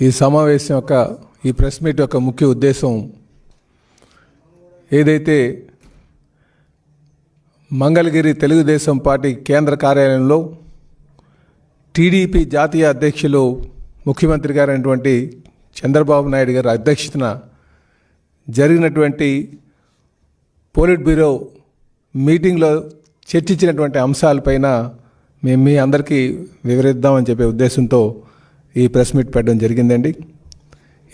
ఈ సమావేశం యొక్క ఈ ప్రెస్ మీట్ యొక్క ముఖ్య ఉద్దేశం ఏదైతే మంగళగిరి తెలుగుదేశం పార్టీ కేంద్ర కార్యాలయంలో టీడీపీ జాతీయ అధ్యక్షులు ముఖ్యమంత్రి గారైనటువంటి చంద్రబాబు నాయుడు గారి అధ్యక్షతన జరిగినటువంటి పోలిట్ బ్యూరో మీటింగ్లో చర్చించినటువంటి అంశాలపైన మేము మీ అందరికీ వివరిద్దామని చెప్పే ఉద్దేశంతో ఈ ప్రెస్ మీట్ పెట్టడం జరిగిందండి.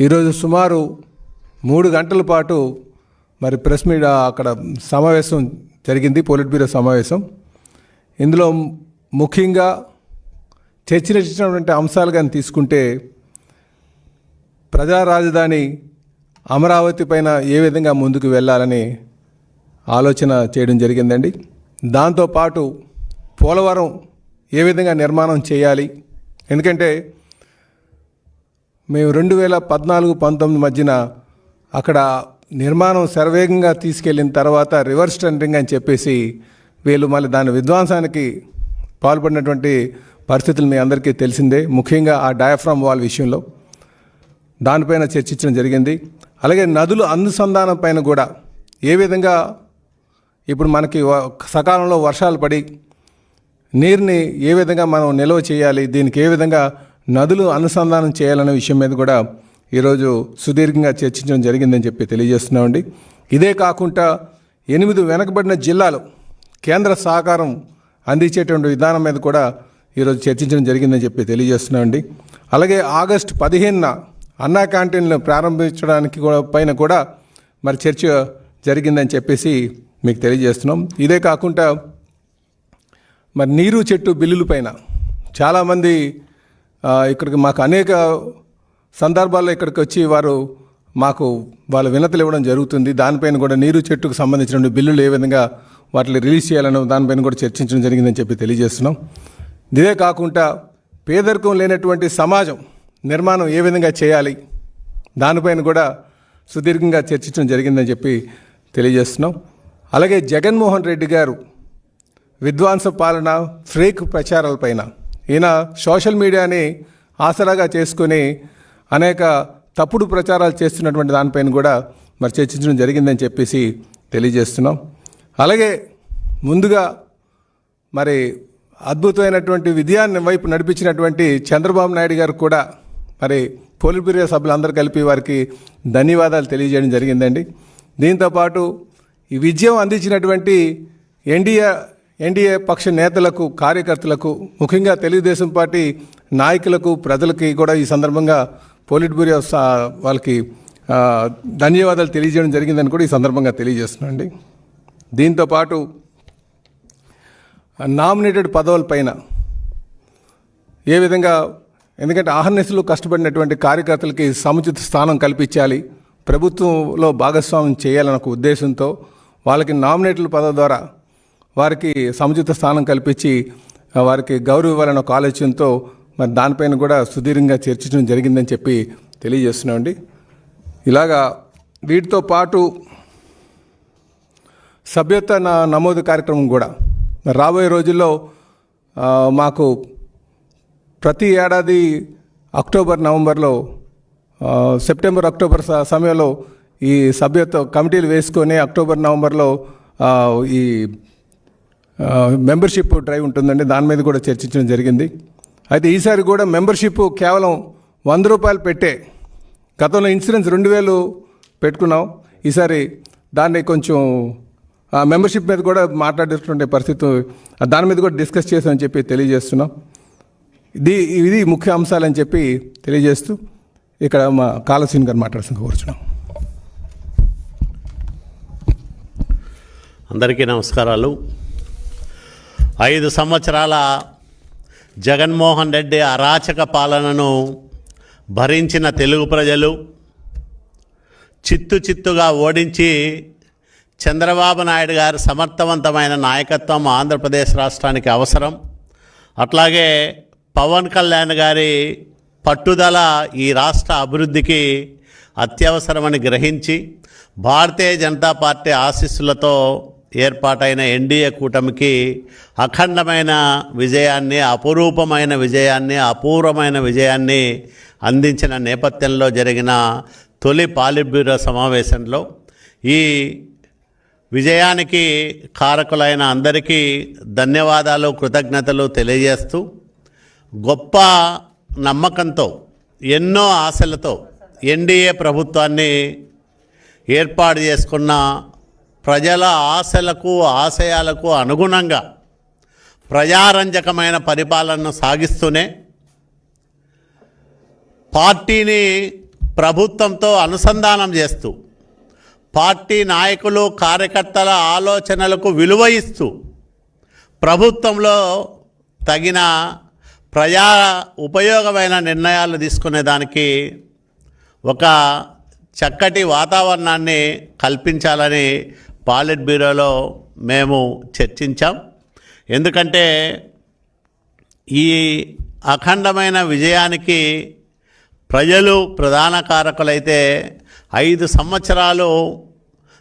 ఈరోజు సుమారు మూడు గంటల పాటు మరి ప్రెస్ మీట్ అక్కడ సమావేశం జరిగింది పోలిట్ బ్యూరో సమావేశం. ఇందులో ముఖ్యంగా చర్చించినటువంటి అంశాలు కానీ తీసుకుంటే ప్రజా రాజధాని అమరావతి పైన ఏ విధంగా ముందుకు వెళ్ళాలని ఆలోచన చేయడం జరిగిందండి. దాంతోపాటు పోలవరం ఏ విధంగా నిర్మాణం చేయాలి? ఎందుకంటే మేము రెండు వేల పద్నాలుగు పంతొమ్మిది మధ్యన అక్కడ నిర్మాణం శరవేగంగా తీసుకెళ్ళిన తర్వాత రివర్స్ టెండరింగ్ అని చెప్పేసి వీళ్ళు మళ్ళీ దాని విధ్వంసానికి పాల్పడినటువంటి పరిస్థితులు మీ అందరికీ తెలిసిందే. ముఖ్యంగా ఆ డయాఫ్రామ్ వాల్ విషయంలో దానిపైన చర్చించడం జరిగింది. అలాగే నదుల అనుసంధానం పైన కూడా ఏ విధంగా ఇప్పుడు మనకి సకాలంలో వర్షాలు పడి నీరుని ఏ విధంగా మనం నిల్వ చేయాలి దీనికి ఏ విధంగా నదులు అనుసంధానం చేయాలనే విషయం మీద కూడా ఈరోజు సుదీర్ఘంగా చర్చించడం జరిగిందని చెప్పి తెలియజేస్తున్నామండి. ఇదే కాకుండా ఎనిమిది వెనకబడిన జిల్లాలు కేంద్ర సహకారం అందించేటువంటి విధానం మీద కూడా ఈరోజు చర్చించడం జరిగిందని చెప్పి తెలియజేస్తున్నామండి. అలాగే ఆగస్టు పదిహేనున అన్నా క్యాంటీన్లు ప్రారంభించడానికి కూడా పైన కూడా మరి చర్చ జరిగిందని చెప్పేసి మీకు తెలియజేస్తున్నాం. ఇదే కాకుండా మరి నీరు చెట్టు బిల్లుల పైన చాలామంది ఇక్కడికి మాకు అనేక సందర్భాల్లో ఇక్కడికి వచ్చి వారు మాకు వాళ్ళ వినతులు ఇవ్వడం జరుగుతుంది. దానిపైన కూడా నీరు చెట్టుకు సంబంధించిన బిల్లులు ఏ విధంగా వాటిని రిలీజ్ చేయాలని దానిపైన కూడా చర్చించడం జరిగిందని చెప్పి తెలియజేస్తున్నాం. ఇదే కాకుండా పేదరికం లేనటువంటి సమాజం నిర్మాణం ఏ విధంగా చేయాలి దానిపైన కూడా సుదీర్ఘంగా చర్చించడం జరిగిందని చెప్పి తెలియజేస్తున్నాం. అలాగే జగన్మోహన్ రెడ్డి గారు విద్వాంస పాలన ఫ్రేక్ ప్రచారాలపైన ఈయన సోషల్ మీడియాని ఆసరాగా చేసుకుని అనేక తప్పుడు ప్రచారాలు చేస్తున్నటువంటి దానిపైన కూడా మరి చర్చించడం జరిగిందని చెప్పేసి తెలియజేస్తున్నాం. అలాగే ముందుగా మరి అద్భుతమైనటువంటి విజయాన్ని వైపు నడిపించినటువంటి చంద్రబాబు నాయుడు గారు కూడా మరి పోలిట్ బ్యూరో సభ్యులందరూ కలిపి వారికి ధన్యవాదాలు తెలియజేయడం జరిగిందండి. దీంతోపాటు ఈ విజయం అందించినటువంటి ఎన్డీఏ ఎన్డీఏ పక్ష నేతలకు కార్యకర్తలకు ముఖ్యంగా తెలుగుదేశం పార్టీ నాయకులకు ప్రజలకి కూడా ఈ సందర్భంగా పోలిట్ బ్యూరో వాళ్ళకి ధన్యవాదాలు తెలియజేయడం జరిగిందని కూడా ఈ సందర్భంగా తెలియజేస్తున్నానండి దీంతోపాటు నామినేటెడ్ పదవులపైన ఏ విధంగా ఎందుకంటే ఆహర్నిశలు కష్టపడినటువంటి కార్యకర్తలకి సముచిత స్థానం కల్పించాలి ప్రభుత్వంలో భాగస్వామ్యం చేయాలన్న ఒక ఉద్దేశంతో వాళ్ళకి నామినేటెడ్ పదవి ద్వారా వారికి సముచిత స్థానం కల్పించి వారికి గౌరవ ఇవ్వాలన్న ఒక ఆలోచనతో మరి దానిపైన కూడా సుదీర్ఘంగా చర్చించడం జరిగిందని చెప్పి తెలియజేస్తున్నామండి ఇలాగా వీటితో పాటు సభ్యత నమోదు కార్యక్రమం కూడా. రాబోయే రోజుల్లో మాకు ప్రతి ఏడాది అక్టోబర్ నవంబర్లో సెప్టెంబర్ అక్టోబర్ సమయంలో ఈ సభ్యత్వ కమిటీలు వేసుకొని అక్టోబర్ నవంబర్లో ఈ మెంబర్షిప్ డ్రైవ్ ఉంటుందండి. దాని మీద కూడా చర్చించడం జరిగింది. అయితే ఈసారి కూడా మెంబర్షిప్ కేవలం వంద రూపాయలు పెట్టే గతంలో ఇన్సూరెన్స్ రెండు వేలు పెట్టుకున్నాం. ఈసారి దాన్ని కొంచెం మెంబర్షిప్ మీద కూడా మాట్లాడేటువంటి పరిస్థితి దాని మీద కూడా డిస్కస్ చేసామని చెప్పి తెలియజేస్తున్నాం. ఇది ఇది ముఖ్య అంశాలని చెప్పి తెలియజేస్తూ ఇక్కడ మా కాలసీన్ గారు మాట్లాడుతున్న కూర్చున్నాం. అందరికీ నమస్కారాలు. ఐదు సంవత్సరాల జగన్మోహన్ రెడ్డి అరాచక పాలనను భరించిన తెలుగు ప్రజలు చిత్తు చిత్తుగా ఓడించి చంద్రబాబు నాయుడు గారి సమర్థవంతమైన నాయకత్వం ఆంధ్రప్రదేశ్ రాష్ట్రానికి అవసరం. అట్లాగే పవన్ కళ్యాణ్ గారి పట్టుదల ఈ రాష్ట్ర అభివృద్ధికి అత్యవసరమని గ్రహించి భారతీయ జనతా పార్టీ ఆశీస్సులతో ఏర్పాటైన ఎన్డీఏ కూటమికి అఖండమైన విజయాన్ని అపురూపమైన విజయాన్ని అపూర్వమైన విజయాన్ని అందించిన నేపథ్యంలో జరిగిన తొలి పాలిబ్యూరో సమావేశంలో ఈ విజయానికి కారకులైన అందరికీ ధన్యవాదాలు కృతజ్ఞతలు తెలియజేస్తూ గొప్ప నమ్మకంతో ఎన్నో ఆశలతో ఎన్డీఏ ప్రభుత్వాన్ని ఏర్పాటు చేసుకున్న ప్రజల ఆశలకు ఆశయాలకు అనుగుణంగా ప్రజారంజకమైన పరిపాలనను సాగిస్తూనే పార్టీని ప్రభుత్వంతో అనుసంధానం చేస్తూ పార్టీ నాయకులు కార్యకర్తల ఆలోచనలకు విలువ ఇస్తూ ప్రభుత్వంలో తగిన ప్రజా ఉపయోగమైన నిర్ణయాలు తీసుకునేదానికి ఒక చక్కటి వాతావరణాన్ని కల్పించాలని పాలిట్ బ్యూరోలో మేము చర్చించాం. ఎందుకంటే ఈ అఖండమైన విజయానికి ప్రజలు ప్రధాన కారకులైతే ఐదు సంవత్సరాలు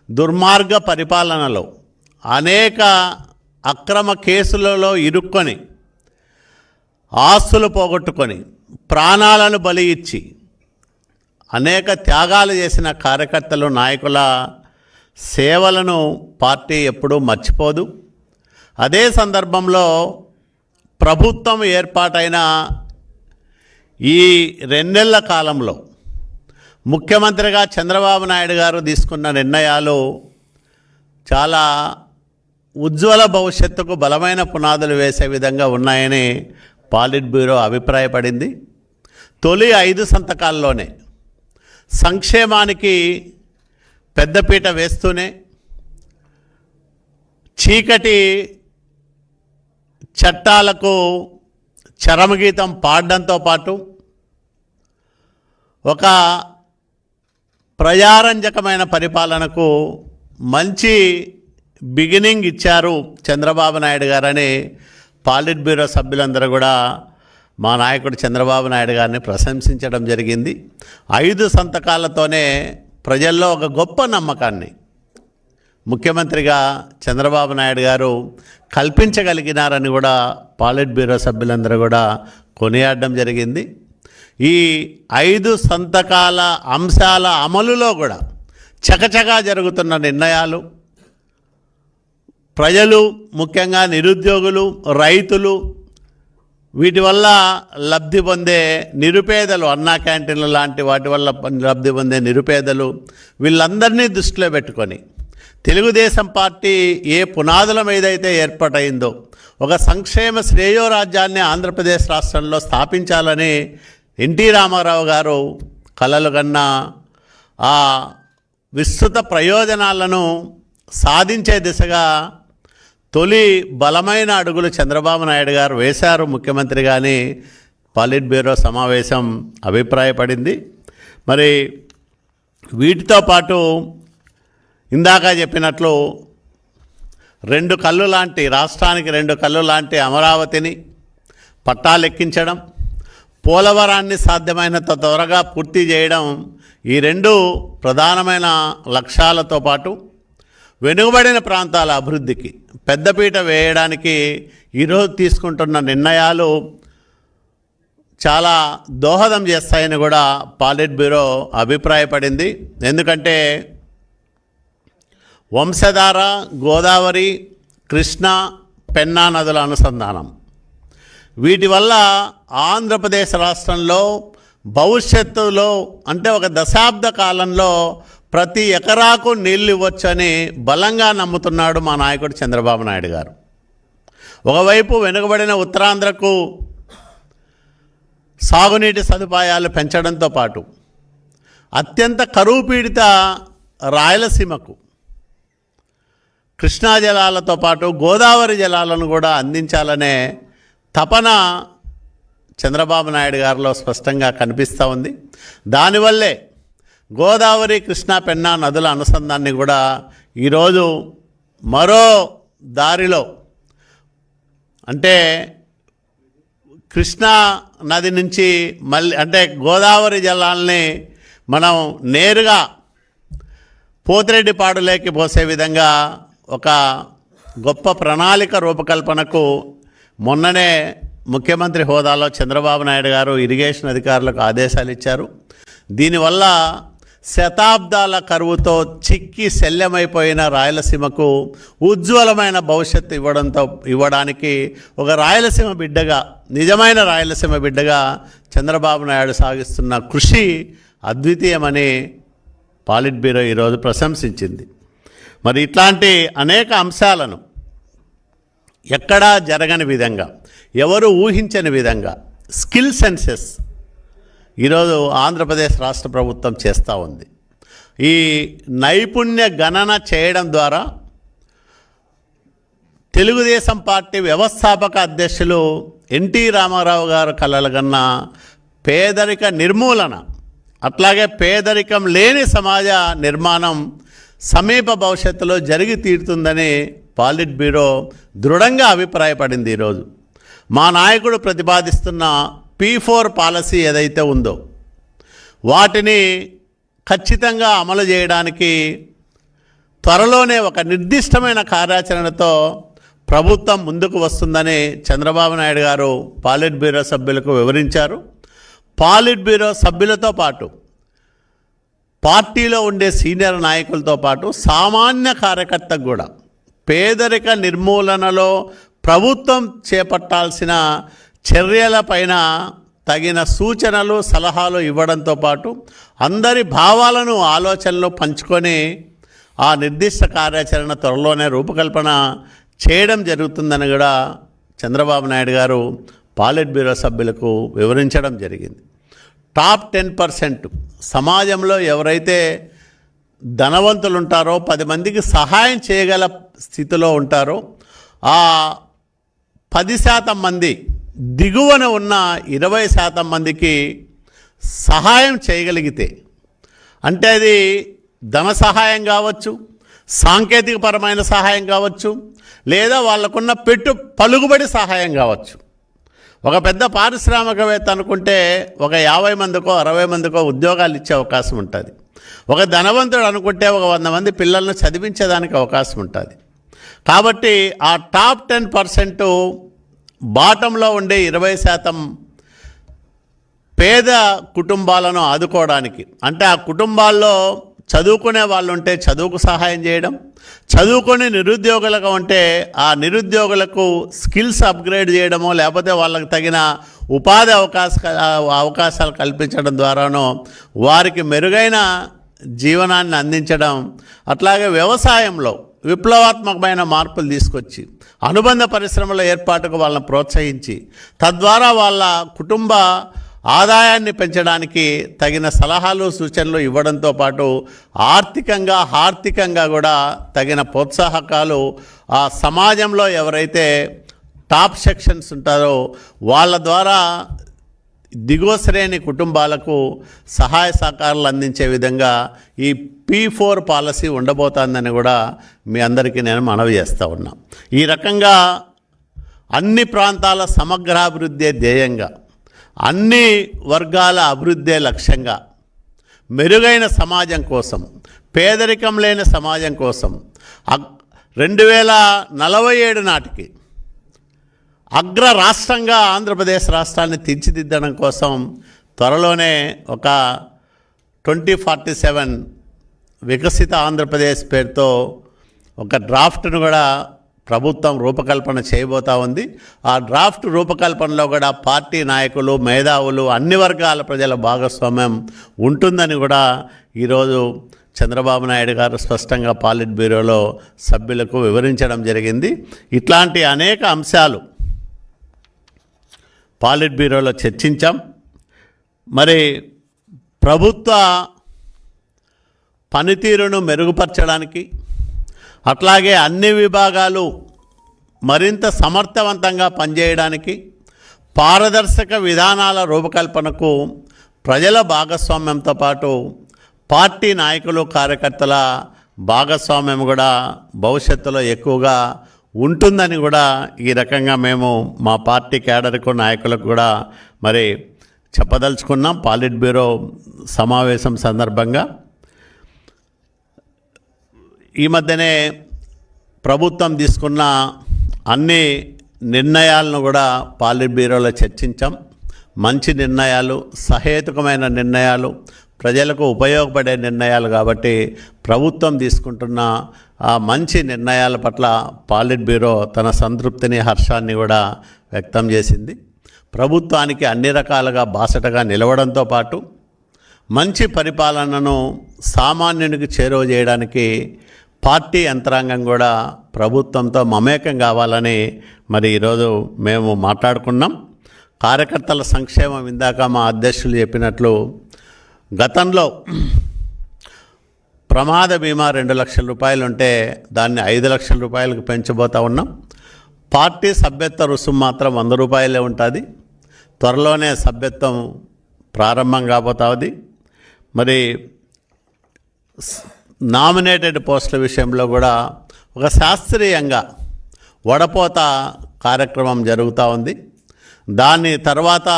దుర్మార్గ పరిపాలనలో అనేక అక్రమ కేసులలో ఇరుక్కొని ఆస్తులు పోగొట్టుకొని ప్రాణాలను బలి ఇచ్చి అనేక త్యాగాలు చేసిన కార్యకర్తలు నాయకుల సేవలను పార్టీ ఎప్పుడూ మర్చిపోదు. అదే సందర్భంలో ప్రభుత్వం ఏర్పాటైన ఈ రెండేళ్ళ కాలంలో ముఖ్యమంత్రిగా చంద్రబాబు నాయుడు గారు తీసుకున్న నిర్ణయాలు చాలా ఉజ్వల భవిష్యత్తుకు బలమైన పునాదులు వేసే విధంగా ఉన్నాయని పాలిట్ బ్యూరో అభిప్రాయపడింది. తొలి ఐదు సంతకాల్లోనే సంక్షేమానికి పెద్దపీట వేస్తూనే చీకటి చట్టాలకు చరమగీతం పాడడంతో పాటు ఒక ప్రజారంజకమైన పరిపాలనకు మంచి బిగినింగ్ ఇచ్చారు చంద్రబాబు నాయుడు గారని పాలిట్ బ్యూరో సభ్యులందరూ కూడా మా నాయకుడు చంద్రబాబు నాయుడు గారిని ప్రశంసించడం జరిగింది. ఐదు సంతకాలతోనే ప్రజల్లో ఒక గొప్ప నమ్మకాన్ని. ముఖ్యమంత్రిగా చంద్రబాబు నాయుడు గారు కల్పించగలిగినారని కూడా పాలిట్ బ్యూరో సభ్యులందరూ కూడా కొనియాడడం జరిగింది. ఈ ఐదు సంతకాల అంశాల అమలులో కూడా చకచకా జరుగుతున్న నిర్ణయాలు. ప్రజలు ముఖ్యంగా నిరుద్యోగులు రైతులు వీటి వల్ల లబ్ధి పొందే నిరుపేదలు అన్నా క్యాంటీన్లు లాంటి వాటి వల్ల లబ్ధి పొందే నిరుపేదలు వీళ్ళందరినీ దృష్టిలో పెట్టుకొని తెలుగుదేశం పార్టీ ఏ పునాదుల మీదైతే ఏర్పాటైందో ఒక సంక్షేమ శ్రేయో రాజ్యాన్ని ఆంధ్రప్రదేశ్ రాష్ట్రంలో స్థాపించాలని ఎన్టీ రామారావు గారు కలలు కన్నా ఆ విస్తృత ప్రయోజనాలను సాధించే దిశగా తొలి బలమైన అడుగులు చంద్రబాబు నాయుడు గారు వేశారు ముఖ్యమంత్రి కానీ పాలిట్ బ్యూరో సమావేశం అభిప్రాయపడింది. మరి వీటితో పాటు ఇందాక చెప్పినట్లు రెండు కళ్ళు లాంటి రాష్ట్రానికి రెండు కళ్ళు లాంటి అమరావతిని పట్టాలెక్కించడం పోలవరాన్ని సాధ్యమైనంత త్వరగా పూర్తి చేయడం ఈ రెండు ప్రధానమైన లక్ష్యాలతో పాటు వెనుకబడిన ప్రాంతాల అభివృద్ధికి పెద్దపీట వేయడానికి ఈరోజు తీసుకుంటున్న నిర్ణయాలు చాలా దోహదం చేస్తాయని కూడా పాలిట్ బ్యూరో అభిప్రాయపడింది. ఎందుకంటే వంశధార గోదావరి కృష్ణ పెన్నా నదుల అనుసంధానం. వీటి వల్ల ఆంధ్రప్రదేశ్ రాష్ట్రంలో భవిష్యత్తులో అంటే ఒక దశాబ్ద కాలంలో ప్రతి ఎకరాకు నీళ్ళు ఇవ్వచ్చని బలంగా నమ్ముతున్నాడు మా నాయకుడు చంద్రబాబు నాయుడు గారు. ఒకవైపు వెనుకబడిన ఉత్తరాంధ్రకు సాగునీటి సదుపాయాలు పెంచడంతో పాటు అత్యంత కరువు పీడిత రాయలసీమకు కృష్ణా జలాలతో పాటు గోదావరి జలాలను కూడా అందించాలనే తపన చంద్రబాబు నాయుడు గారిలో స్పష్టంగా కనిపిస్తూ ఉంది. దానివల్లే గోదావరి కృష్ణా పెన్నా నదుల అనుసంధాన్ని కూడా ఈరోజు మరో దారిలో అంటే కృష్ణా నది నుంచి మళ్ళీ అంటే గోదావరి జలాల్ని మనం నేరుగా పోతిరెడ్డిపాడులోకి పోసే విధంగా ఒక గొప్ప ప్రణాళిక రూపకల్పనకు మొన్ననే ముఖ్యమంత్రి హోదాలో చంద్రబాబు నాయుడు గారు ఇరిగేషన్ అధికారులకు ఆదేశాలు ఇచ్చారు. దీనివల్ల శతాబ్దాల కరువుతో చిక్కి శల్యమైపోయిన రాయలసీమకు ఉజ్వలమైన భవిష్యత్తు ఇవ్వడంతో ఇవ్వడానికి ఒక రాయలసీమ బిడ్డగా నిజమైన రాయలసీమ బిడ్డగా చంద్రబాబు నాయుడు సాగిస్తున్న కృషి అద్వితీయమని పాలిట్ బ్యూరో ఈరోజు ప్రశంసించింది. మరి ఇట్లాంటి అనేక అంశాలను ఎక్కడా జరగని విధంగా ఎవరు ఊహించని విధంగా స్కిల్ సెన్సెస్ ఈరోజు ఆంధ్రప్రదేశ్ రాష్ట్ర ప్రభుత్వం చేస్తూ ఉంది. ఈ నైపుణ్య గణన చేయడం ద్వారా తెలుగుదేశం పార్టీ వ్యవస్థాపక అధ్యక్షులు ఎన్టీ రామారావు గారు కలలుగన్న పేదరిక నిర్మూలన అట్లాగే పేదరికం లేని సమాజ నిర్మాణం సమీప భవిష్యత్తులో జరిగి తీరుతుందని పాలిట్ బ్యూరో దృఢంగా అభిప్రాయపడింది ఈరోజు. మా నాయకుడు ప్రతిపాదిస్తున్న పీ ఫోర్ పాలసీ ఏదైతే ఉందో వాటిని ఖచ్చితంగా అమలు చేయడానికి త్వరలోనే ఒక నిర్దిష్టమైన కార్యాచరణతో ప్రభుత్వం ముందుకు వస్తుందని చంద్రబాబు నాయుడు గారు పాలిట్ బ్యూరో సభ్యులకు వివరించారు. పాలిట్ బ్యూరో సభ్యులతో పాటు పార్టీలో ఉండే సీనియర్ నాయకులతో పాటు సామాన్య కార్యకర్తకు కూడా పేదరిక నిర్మూలనలో ప్రభుత్వం చేపట్టాల్సిన చర్యలపైన తగిన సూచనలు సలహాలు ఇవ్వడంతో పాటు అందరి భావాలను ఆలోచనలు పంచుకొని ఆ నిర్దిష్ట కార్యాచరణ త్వరలోనే రూపకల్పన చేయడం జరుగుతుందని కూడా చంద్రబాబు నాయుడు గారు పాలిట్ బ్యూరో సభ్యులకు వివరించడం జరిగింది. టాప్ టెన్ పర్సెంట్ సమాజంలో ఎవరైతే ధనవంతులు ఉంటారో పది మందికి సహాయం చేయగల స్థితిలో ఉంటారో ఆ పది శాతం మంది దిగువన ఉన్న ఇరవై శాతం మందికి సహాయం చేయగలిగితే అంటే అది ధన సహాయం కావచ్చు సాంకేతికపరమైన సహాయం కావచ్చు లేదా వాళ్ళకున్న పెట్టు పలుకుబడి సహాయం కావచ్చు. ఒక పెద్ద పారిశ్రామికవేత్త అనుకుంటే ఒక యాభై మందికో అరవై మందికో ఉద్యోగాలు ఇచ్చే అవకాశం ఉంటుంది. ఒక ధనవంతుడు అనుకుంటే ఒక వంద మంది పిల్లలను చదివించేదానికి అవకాశం ఉంటుంది. కాబట్టి ఆ టాప్ టెన్ పర్సెంటు బాటంలో ఉండే ఇరవై శాతం పేద కుటుంబాలను ఆదుకోవడానికి. అంటే ఆ కుటుంబాల్లో చదువుకునే వాళ్ళు ఉంటే చదువుకు సహాయం చేయడం చదువుకొని నిరుద్యోగులుగా ఉంటే ఆ నిరుద్యోగులకు స్కిల్స్ అప్గ్రేడ్ చేయడమో లేకపోతే వాళ్ళకి తగిన ఉపాధి అవకాశ అవకాశాలు కల్పించడం ద్వారానో వారికి మెరుగైన జీవనాన్ని అందించడం. అట్లాగే వ్యవసాయంలో విప్లవాత్మకమైన మార్పులు తీసుకొచ్చి అనుబంధ పరిశ్రమల ఏర్పాటుకు వాళ్ళని ప్రోత్సహించి తద్వారా వాళ్ళ కుటుంబ ఆదాయాన్ని పెంచడానికి తగిన సలహాలు సూచనలు ఇవ్వడంతో పాటు ఆర్థికంగా ఆర్థికంగా కూడా తగిన ప్రోత్సాహకాలు ఆ సమాజంలో ఎవరైతే టాప్ సెక్షన్స్ ఉంటారో వాళ్ళ ద్వారా దిగువ శ్రేణి కుటుంబాలకు సహాయ సహకారాలు అందించే విధంగా ఈ పీ ఫోర్ పాలసీ ఉండబోతోందని కూడా మీ అందరికీ నేను మనవి చేస్తూ ఉన్నా. ఈ రకంగా అన్ని ప్రాంతాల సమగ్రాభివృద్ధే ధ్యేయంగా అన్ని వర్గాల అభివృద్ధే లక్ష్యంగా మెరుగైన సమాజం కోసం పేదరికం లేని సమాజం కోసం రెండు వేల నలభై ఏడు నాటికి అగ్ర రాష్ట్రంగా ఆంధ్రప్రదేశ్ రాష్ట్రాన్ని తీర్చిదిద్దడం కోసం త్వరలోనే ఒక ట్వంటీ ఫార్టీ సెవెన్ వికసిత ఆంధ్రప్రదేశ్ పేరుతో ఒక డ్రాఫ్ట్ను కూడా ప్రభుత్వం రూపకల్పన చేయబోతా ఉంది. ఆ డ్రాఫ్ట్ రూపకల్పనలో కూడా పార్టీ నాయకులు మేధావులు అన్ని వర్గాల ప్రజల భాగస్వామ్యం ఉంటుందని కూడా ఈరోజు చంద్రబాబు నాయుడు గారు స్పష్టంగా పాలిట్ బ్యూరోలో సభ్యులకు వివరించడం జరిగింది. ఇట్లాంటి అనేక అంశాలు పాలిట్ బ్యూరోలో చర్చించాం. మరి ప్రభుత్వ పనితీరును మెరుగుపరచడానికి అట్లాగే అన్ని విభాగాలు మరింత సమర్థవంతంగా పనిచేయడానికి పారదర్శక విధానాల రూపకల్పనకు ప్రజల భాగస్వామ్యంతో పాటు పార్టీ నాయకులు కార్యకర్తల భాగస్వామ్యం కూడా భవిష్యత్తులో ఎక్కువగా ఉంటుందని కూడా ఈ రకంగా మేము మా పార్టీ క్యాడర్కు నాయకులకు కూడా మరి చెప్పదలుచుకున్నాం. పాలిట్ బ్యూరో సమావేశం సందర్భంగా. ఈ మధ్యనే ప్రభుత్వం తీసుకున్న అన్ని నిర్ణయాలను కూడా పాలిట్ బ్యూరోలో చర్చించాం. మంచి నిర్ణయాలు సహేతుకమైన నిర్ణయాలు ప్రజలకు ఉపయోగపడే నిర్ణయాలు కాబట్టి ప్రభుత్వం తీసుకుంటున్న ఆ మంచి నిర్ణయాల పట్ల పాలిట్ బ్యూరో తన సంతృప్తిని హర్షాన్ని కూడా వ్యక్తం చేసింది. ప్రభుత్వానికి అన్ని రకాలుగా బాసటగా నిలవడంతో పాటు మంచి పరిపాలనను సామాన్యునికి చేరువ చేయడానికి పార్టీ యంత్రాంగం కూడా ప్రభుత్వంతో మమేకం కావాలని మరి ఈరోజు మేము మాట్లాడుకున్నాం. కార్యకర్తల సంక్షేమం ఇందాక మా అధ్యక్షులు చెప్పినట్లు గతంలో ప్రమాద బీమా రెండు లక్షల రూపాయలు ఉంటే దాన్ని ఐదు లక్షల రూపాయలకు పెంచబోతా ఉన్నాం. పార్టీ సభ్యత్వ రుసుము మాత్రం వంద రూపాయలే ఉంటుంది. త్వరలోనే సభ్యత్వం ప్రారంభం కాబోతుంది మరి నామినేటెడ్ పోస్టుల విషయంలో కూడా ఒక శాస్త్రీయంగా వడపోత కార్యక్రమం జరుగుతూ ఉంది. దాని తర్వాత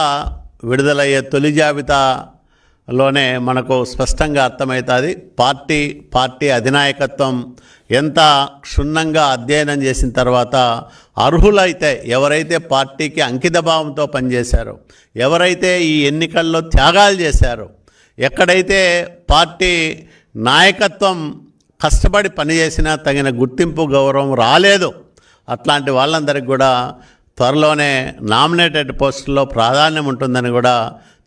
విడుదలయ్యే తొలి జాబితా లోనే మనకు స్పష్టంగా అర్థమవుతుంది. పార్టీ పార్టీ అధినాయకత్వం ఎంత క్షుణ్ణంగా అధ్యయనం చేసిన తర్వాత అర్హులైతే ఎవరైతే పార్టీకి అంకితభావంతో పనిచేశారో ఎవరైతే ఈ ఎన్నికల్లో త్యాగాలు చేశారో ఎక్కడైతే పార్టీ నాయకత్వం కష్టపడి పనిచేసినా తగిన గుర్తింపు గౌరవం రాలేదు అట్లాంటి వాళ్ళందరికీ కూడా త్వరలోనే నామినేటెడ్ పోస్టుల్లో ప్రాధాన్యం ఉంటుందని కూడా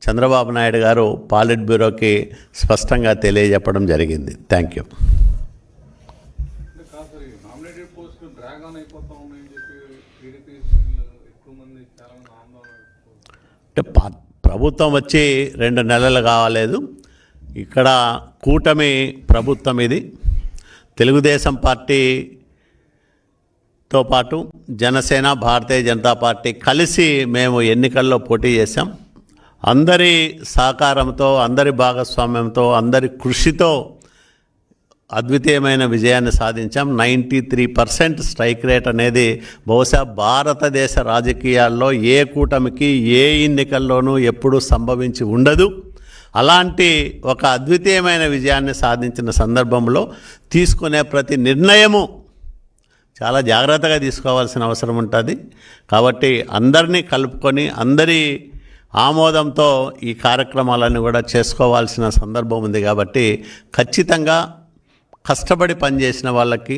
చంద్రబాబు నాయుడు గారు పాలిట్ బ్యూరోకి స్పష్టంగా తెలియజెప్పడం జరిగింది. థ్యాంక్ యూ అంటే అంటే పా- ప్రభుత్వం వచ్చి రెండు నెలలు కావాలేదు. ఇక్కడ కూటమి ప్రభుత్వం ఇది. తెలుగుదేశం పార్టీతో పాటు జనసేన భారతీయ జనతా పార్టీ కలిసి మేము ఎన్నికల్లో పోటీ చేశాం. అందరి సహకారంతో అందరి భాగస్వామ్యంతో అందరి కృషితో అద్వితీయమైన విజయాన్ని సాధించాం. Ninety three percent strike rate అనేది బహుశా భారతదేశ రాజకీయాల్లో ఏ కూటమికి ఏ ఎన్నికల్లోనూ ఎప్పుడూ సంభవించి ఉండదు. అలాంటి ఒక అద్వితీయమైన విజయాన్ని సాధించిన సందర్భంలో తీసుకునే ప్రతి నిర్ణయము చాలా జాగ్రత్తగా తీసుకోవాల్సిన అవసరం ఉంటుంది. కాబట్టి అందరినీ కలుపుకొని అందరి ఆమోదంతో ఈ కార్యక్రమాలన్నీ కూడా చేసుకోవాల్సిన సందర్భం ఉంది కాబట్టి ఖచ్చితంగా కష్టపడి పనిచేసిన వాళ్ళకి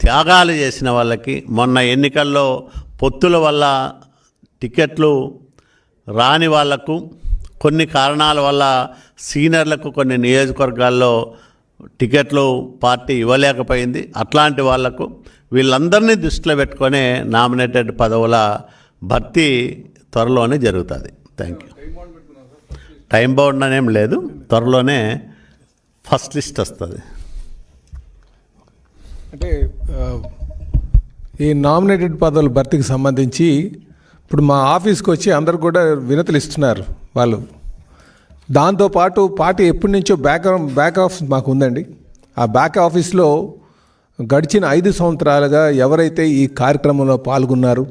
త్యాగాలు చేసిన వాళ్ళకి మొన్న ఎన్నికల్లో పొత్తుల వల్ల టికెట్లు రాని వాళ్ళకు కొన్ని కారణాల వల్ల సీనియర్లకు కొన్ని నియోజకవర్గాల్లో టికెట్లు పార్టీ ఇవ్వలేకపోయింది. అట్లాంటి వాళ్ళకు వీళ్ళందరినీ దృష్టిలో పెట్టుకొని నామినేటెడ్ పదవుల భర్తీ త్వరలోనే జరుగుతుంది. థ్యాంక్ యూ టైం బౌండ్ అనేం లేదు. త్వరలోనే ఫస్ట్ లిస్ట్ వస్తుంది. అంటే ఈ నామినేటెడ్ పదవుల భర్తీకి సంబంధించి ఇప్పుడు మా ఆఫీస్కి వచ్చి అందరు కూడా వినతులు ఇస్తున్నారు వాళ్ళు. దాంతోపాటు పార్టీ ఎప్పటి నుంచో బ్యాక్ బ్యాక్ ఆఫీస్ మాకు ఉందండి. ఆ బ్యాక్ ఆఫీస్లో గడిచిన ఐదు సంవత్సరాలుగా ఎవరైతే ఈ కార్యక్రమంలో పాల్గొన్నారు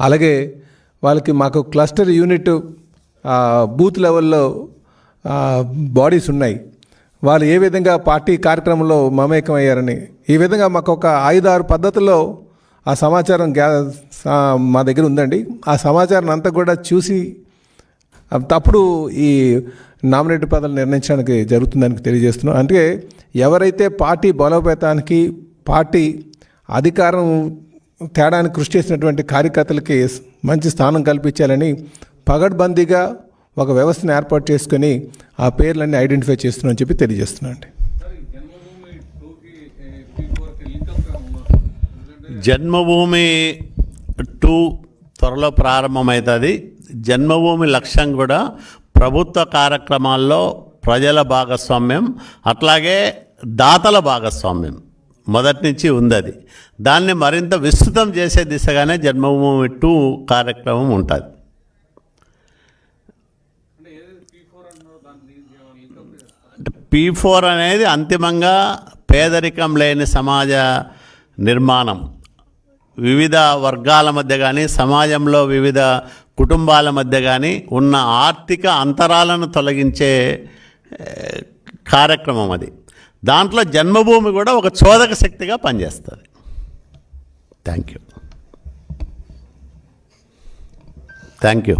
అలాగే వాళ్ళకి మాకు క్లస్టర్ యూనిట్ బూత్ లెవెల్లో బాడీస్ ఉన్నాయి. వాళ్ళు ఏ విధంగా పార్టీ కార్యక్రమంలో మమేకం అయ్యారని ఈ విధంగా మాకు ఒక ఐదు ఆరు పద్ధతుల్లో ఆ సమాచారం గ్యా మా దగ్గర ఉందండి. ఆ సమాచారం అంతా కూడా చూసి తప్పుడు ఈ నామినేట్ పదాలు నిర్ణయించడానికి జరుగుతుందని తెలియజేస్తున్నాం. అంటే ఎవరైతే పార్టీ బలోపేతానికి పార్టీ అధికారం తేడానికి కృషి చేసినటువంటి కార్యకర్తలకి మంచి స్థానం కల్పించాలని పగడ్బందీగా ఒక వ్యవస్థను ఏర్పాటు చేసుకొని ఆ పేర్లన్నీ ఐడెంటిఫై చేస్తున్నామని చెప్పి తెలియజేస్తున్నాను అండి జన్మభూమి జన్మభూమి టూ త్వరలో ప్రారంభమవుతుంది. జన్మభూమి లక్ష్యం కూడా ప్రభుత్వ కార్యక్రమాల్లో ప్రజల భాగస్వామ్యం అట్లాగే దాతల భాగస్వామ్యం. మొదటి నుంచి ఉంది అది. దాన్ని మరింత విస్తృతం చేసే దిశగానే జన్మభూమి టూ కార్యక్రమం ఉంటుంది. అంటే పీ ఫోర్ అనేది అంతిమంగా పేదరికం లేని సమాజ నిర్మాణం. వివిధ వర్గాల మధ్య కానీ సమాజంలో వివిధ కుటుంబాల మధ్య కానీ ఉన్న ఆర్థిక అంతరాలను తొలగించే కార్యక్రమం అది. దాంట్లో జన్మభూమి కూడా ఒక చోదక శక్తిగా పనిచేస్తుంది. Thank you thank you